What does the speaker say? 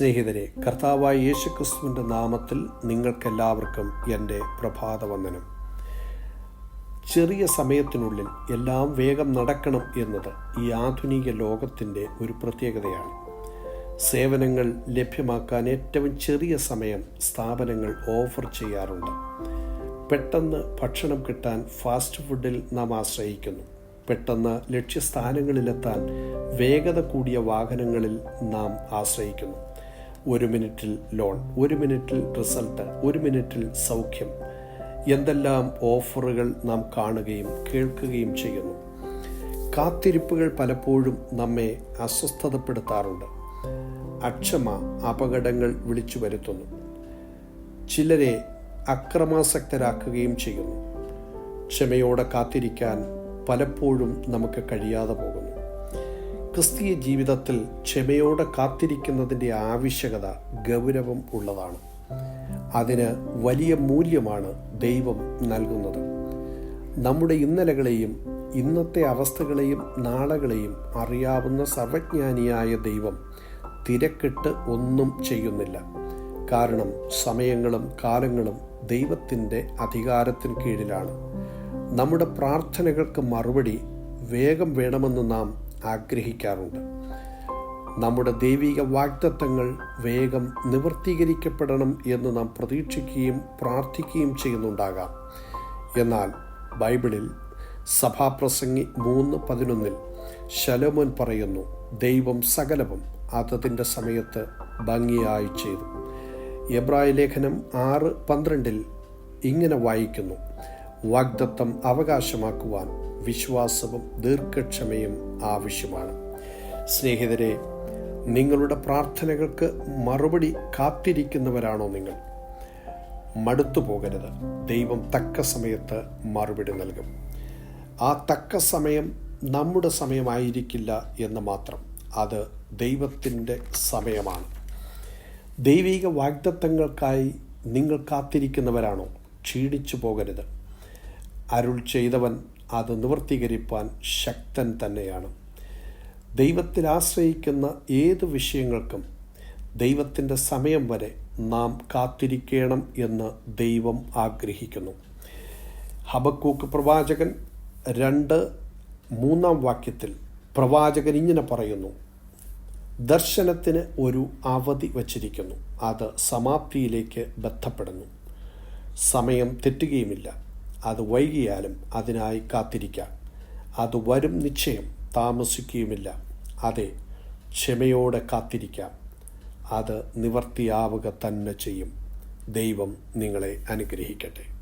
സ്നേഹിതരെ കർത്താവായ യേശുക്രിസ്തുവിന്റെ നാമത്തിൽ നിങ്ങൾക്കെല്ലാവർക്കും എന്റെ പ്രഭാതവന്ദനം. ചെറിയ സമയത്തിനുള്ളിൽ എല്ലാം വേഗം നടക്കണം എന്നത് ഈ ആധുനിക ലോകത്തിന്റെ ഒരു പ്രത്യേകതയാണ്. സേവനങ്ങൾ ലഭ്യമാക്കാൻ ഏറ്റവും ചെറിയ സമയം സ്ഥാപനങ്ങൾ ഓഫർ ചെയ്യാറുണ്ട്. പെട്ടെന്ന് ഭക്ഷണം കിട്ടാൻ ഫാസ്റ്റ് ഫുഡിൽ നാം ആശ്രയിക്കുന്നു. പെട്ടെന്ന് ലക്ഷ്യസ്ഥാനങ്ങളിലെത്താൻ വേഗത കൂടിയ വാഹനങ്ങളിൽ നാം ആശ്രയിക്കുന്നു. ഒരു മിനിറ്റിൽ ലോൺ ഒരു മിനിറ്റിൽ റിസൾട്ട് ഒരു മിനിറ്റിൽ സൗഖ്യം. എന്തെല്ലാം ഓഫറുകൾ നാം കാണുകയും കേൾക്കുകയും ചെയ്യുന്നു. കാത്തിരിപ്പുകൾ പലപ്പോഴും നമ്മെ അസ്വസ്ഥതപ്പെടുത്താറുണ്ട്. അക്ഷമ അപകടങ്ങൾ വിളിച്ചു വരുത്തുന്നു. ചിലരെ അക്രമാസക്തരാക്കുകയും ചെയ്യുന്നു. ക്ഷമയോടെ കാത്തിരിക്കാൻ പലപ്പോഴും നമുക്ക് കഴിയാതെ പോകുന്നു. ക്രിസ്തീയ ജീവിതത്തിൽ ക്ഷമയോടെ കാത്തിരിക്കുന്നതിന്റെ ആവശ്യകത ഗൗരവം ഉള്ളതാണ്. അതിന് വലിയ മൂല്യമാണ് ദൈവം നൽകുന്നത്. നമ്മുടെ ഇന്നലകളെയും ഇന്നത്തെ അവസ്ഥകളെയും നാളകളെയും അറിയാവുന്ന സർവജ്ഞാനിയായ ദൈവം തിരക്കിട്ട് ഒന്നും ചെയ്യുന്നില്ല. കാരണം സമയങ്ങളും കാലങ്ങളും ദൈവത്തിന്റെ അധികാരത്തിന് കീഴിലാണ്. നമ്മുടെ പ്രാർത്ഥനകൾക്ക് മറുപടി വേഗം വേണമെന്ന് നാം ആഗ്രഹിക്കാറുണ്ട്. നമ്മുടെ ദൈവിക വാഗ്ദത്തങ്ങൾ വേഗം നിവർത്തീകരിക്കപ്പെടണം എന്ന് നാം പ്രതീക്ഷിക്കുകയും പ്രാർത്ഥിക്കുകയും ചെയ്യുന്നുണ്ടാകാം. എന്നാൽ ബൈബിളിൽ സഭാപ്രസംഗി മൂന്ന് പതിനൊന്നിൽ ശലോമോൻ പറയുന്നു ദൈവം സകലവും അതതിന്റെ സമയത്ത് ഭംഗിയായി ചെയ്തു. എബ്രായ ലേഖനം ആറ് പന്ത്രണ്ടിൽ ഇങ്ങനെ വായിക്കുന്നു വാഗ്ദത്തം അവകാശമാക്കുവാൻ വിശ്വാസവും ദീർഘക്ഷമയും ആവശ്യമാണ്. സ്നേഹിതരെ നിങ്ങളുടെ പ്രാർത്ഥനകൾക്ക് മറുപടി കാത്തിരിക്കുന്നവരാണോ നിങ്ങൾ? മടുത്തു പോകരുത്. ദൈവം തക്ക സമയത്ത് മറുപടി നൽകും. ആ തക്ക സമയം നമ്മുടെ സമയമായിരിക്കില്ല എന്ന് മാത്രം. അത് ദൈവത്തിന്റെ സമയമാണ്. ദൈവിക വാഗ്ദത്തങ്ങൾക്കായി നിങ്ങൾ കാത്തിരിക്കുന്നവരാണോ? ക്ഷീണിച്ചു പോകരുത്. അരുൾ ചെയ്തവൻ അത് നിവർത്തീകരിപ്പാൻ ശക്തൻ തന്നെയാണ്. ദൈവത്തിൽ ആശ്രയിക്കുന്ന ഏത് വിഷയങ്ങൾക്കും ദൈവത്തിന്റെ സമയം വരെ നാം കാത്തിരിക്കണം എന്ന് ദൈവം ആഗ്രഹിക്കുന്നു. ഹബക്കൂക്ക് പ്രവാചകൻ രണ്ട് മൂന്നാം വാക്യത്തിൽ പ്രവാചകൻ ഇങ്ങനെ പറയുന്നു ദർശനത്തിന് ഒരു അവധി വച്ചിരിക്കുന്നു. അത് സമാപ്തിയിലേക്ക് ബന്ധപ്പെടുന്നു. സമയം തെറ്റുകയുമില്ല. അത് വൈകിയാലും അതിനായി കാത്തിരിക്കാം. അത് വരും നിശ്ചയം. താമസിക്കുകയുമില്ല. അതെ ക്ഷമയോടെ കാത്തിരിക്കാം. അത് നിവർത്തിയാവുക തന്നെ ചെയ്യും. ദൈവം നിങ്ങളെ അനുഗ്രഹിക്കട്ടെ.